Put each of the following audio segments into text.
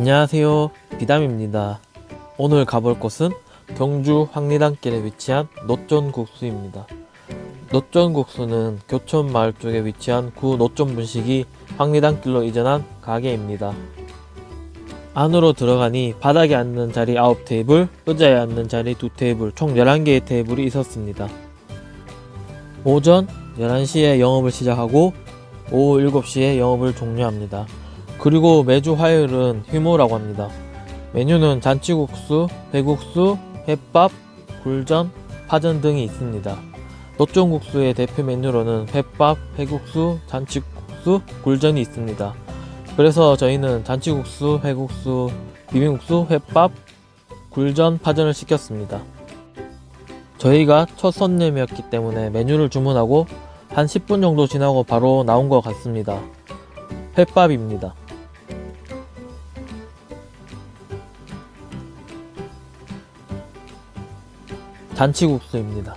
안녕하세요. 비담입니다. 오늘 가볼 곳은 경주 황리단길에 위치한 노전국수입니다. 노전국수는 교촌 마을 쪽에 위치한 구 노전 분식이 황리단길로 이전한 가게입니다. 안으로 들어가니 바닥에 앉는 자리 9테이블, 의자에 앉는 자리 2테이블, 총 11개의 테이블이 있었습니다. 오전 11시에 영업을 시작하고 오후 7시에 영업을 종료합니다. 그리고 매주 화요일은 휴무라고 합니다. 메뉴는 잔치국수, 배국수, 햇밥, 굴전, 파전 등이 있습니다. 노점국수의 대표 메뉴로는 햇밥, 회국수, 잔치국수, 굴전이 있습니다. 그래서 저희는 잔치국수, 회국수, 비빔국수, 햇밥, 굴전, 파전을 시켰습니다. 저희가 첫 손님이었기 때문에 메뉴를 주문하고 한 10분 정도 지나고 바로 나온 것 같습니다. 햇밥입니다. 잔치국수입니다.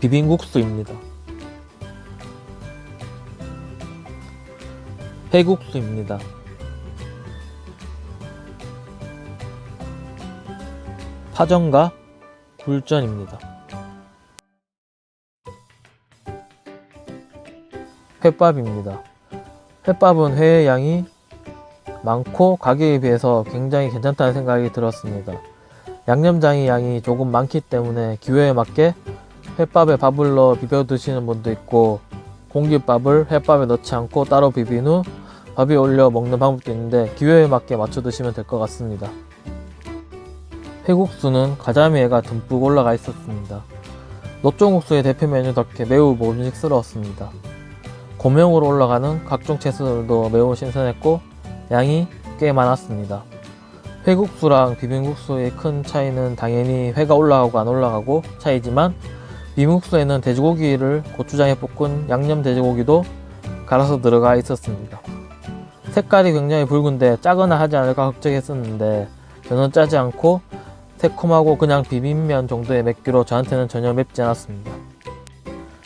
비빔국수입니다. 회국수입니다. 파전과 굴전입니다. 횟밥입니다. 횟밥은 회의 양이 많고 가격에 비해서 굉장히 괜찮다는 생각이 들었습니다. 양념장이 양이 조금 많기 때문에 기호에 맞게 횟밥에 밥을 넣어 비벼 드시는 분도 있고 공깃밥을 횟밥에 넣지 않고 따로 비빈 후 밥에 올려 먹는 방법도 있는데 기호에 맞게 맞춰 드시면 될 것 같습니다. 회국수는 가자미회가 듬뿍 올라가 있었습니다. 노종국수의 대표 메뉴답게 매우 먹음직스러웠습니다. 고명으로 올라가는 각종 채소들도 매우 신선했고 양이 꽤 많았습니다. 회국수랑 비빔국수의 큰 차이는 당연히 회가 올라가고 안 올라가고 차이지만 비빔국수에는 돼지고기를 고추장에 볶은 양념 돼지고기도 갈아서 들어가 있었습니다. 색깔이 굉장히 붉은데 짜거나 하지 않을까 걱정했었는데 저는 짜지 않고 새콤하고 그냥 비빔면 정도의 맵기로 저한테는 전혀 맵지 않았습니다.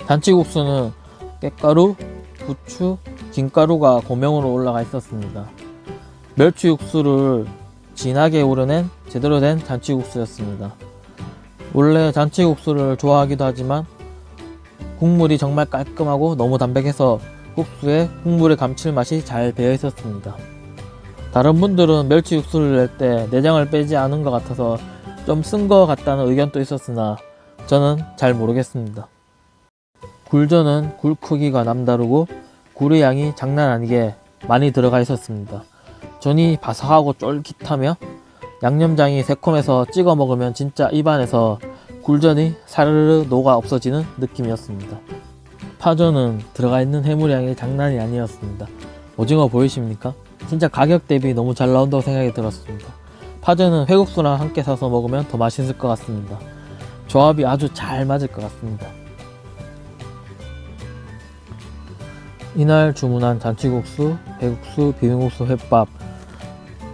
잔치국수는 깻가루, 부추, 김가루가 고명으로 올라가 있었습니다. 멸치 육수를 진하게 우려낸 제대로 된 잔치국수였습니다. 원래 잔치국수를 좋아하기도 하지만 국물이 정말 깔끔하고 너무 담백해서 국수에 국물의 감칠맛이 잘 배어 있었습니다. 다른 분들은 멸치 육수를 낼 때 내장을 빼지 않은 것 같아서 좀 쓴 것 같다는 의견도 있었으나 저는 잘 모르겠습니다. 굴전은 굴 크기가 남다르고 굴의 양이 장난 아니게 많이 들어가 있었습니다. 전이 바삭하고 쫄깃하며 양념장이 새콤해서 찍어 먹으면 진짜 입안에서 굴전이 사르르 녹아 없어지는 느낌이었습니다. 파전은 들어가 있는 해물량이 장난이 아니었습니다. 오징어 보이십니까? 진짜 가격 대비 너무 잘 나온다고 생각이 들었습니다. 파전은 회국수랑 함께 사서 먹으면 더 맛있을 것 같습니다. 조합이 아주 잘 맞을 것 같습니다. 이날 주문한 잔치국수, 배국수, 비빔국수, 횟밥,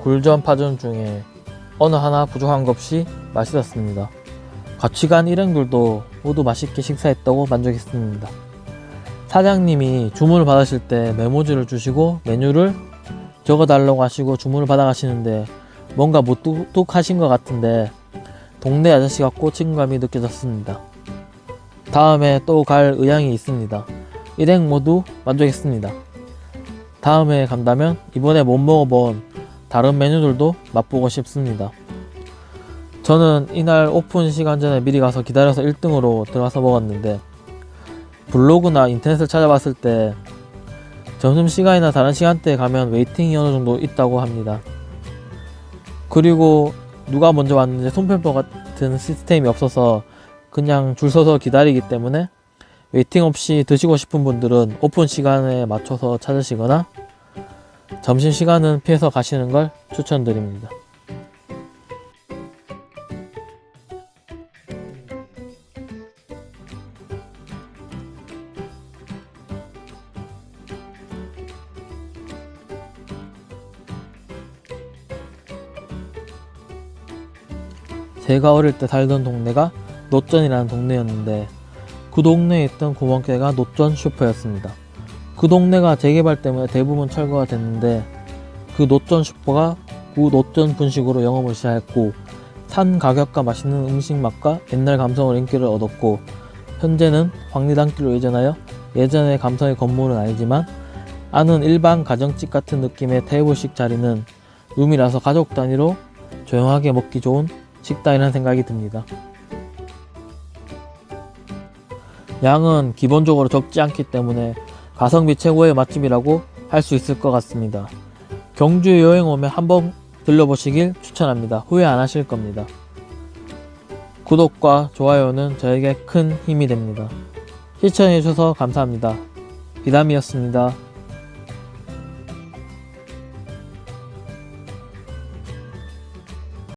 굴전, 파전 중에 어느 하나 부족한 것 없이 맛있었습니다. 같이 간 일행들도 모두 맛있게 식사했다고 만족했습니다. 사장님이 주문을 받으실 때 메모지를 주시고 메뉴를 적어달라고 하시고 주문을 받아가시는데 뭔가 무뚝뚝하신 것 같은데 동네 아저씨 같고 친근감이 느껴졌습니다. 다음에 또 갈 의향이 있습니다. 일행 모두 만족했습니다. 다음에 간다면 이번에 못 먹어본 다른 메뉴들도 맛보고 싶습니다. 저는 이날 오픈 시간 전에 미리 가서 기다려서 1등으로 들어가서 먹었는데 블로그나 인터넷을 찾아봤을 때 점심시간이나 다른 시간대에 가면 웨이팅이 어느 정도 있다고 합니다. 그리고 누가 먼저 왔는지 손편법 같은 시스템이 없어서 그냥 줄 서서 기다리기 때문에 웨이팅 없이 드시고 싶은 분들은 오픈 시간에 맞춰서 찾으시거나 점심시간은 피해서 가시는 걸 추천드립니다. 제가 어릴 때 살던 동네가 노전이라는 동네였는데 그 동네에 있던 구멍가게가 노전 슈퍼였습니다. 그 동네가 재개발 때문에 대부분 철거가 됐는데 그 노전 슈퍼가 구 노전 분식으로 영업을 시작했고 산 가격과 맛있는 음식 맛과 옛날 감성으로 인기를 얻었고 현재는 황리단길로 이전하여 예전의 감성의 건물은 아니지만 아는 일반 가정집 같은 느낌의 테이블식 자리는 룸이라서 가족 단위로 조용하게 먹기 좋은 식당이라는 생각이 듭니다. 양은 기본적으로 적지 않기 때문에 가성비 최고의 맛집이라고 할 수 있을 것 같습니다. 경주 여행 오면 한번 들려보시길 추천합니다. 후회 안 하실 겁니다. 구독과 좋아요는 저에게 큰 힘이 됩니다. 시청해주셔서 감사합니다. 비담이었습니다.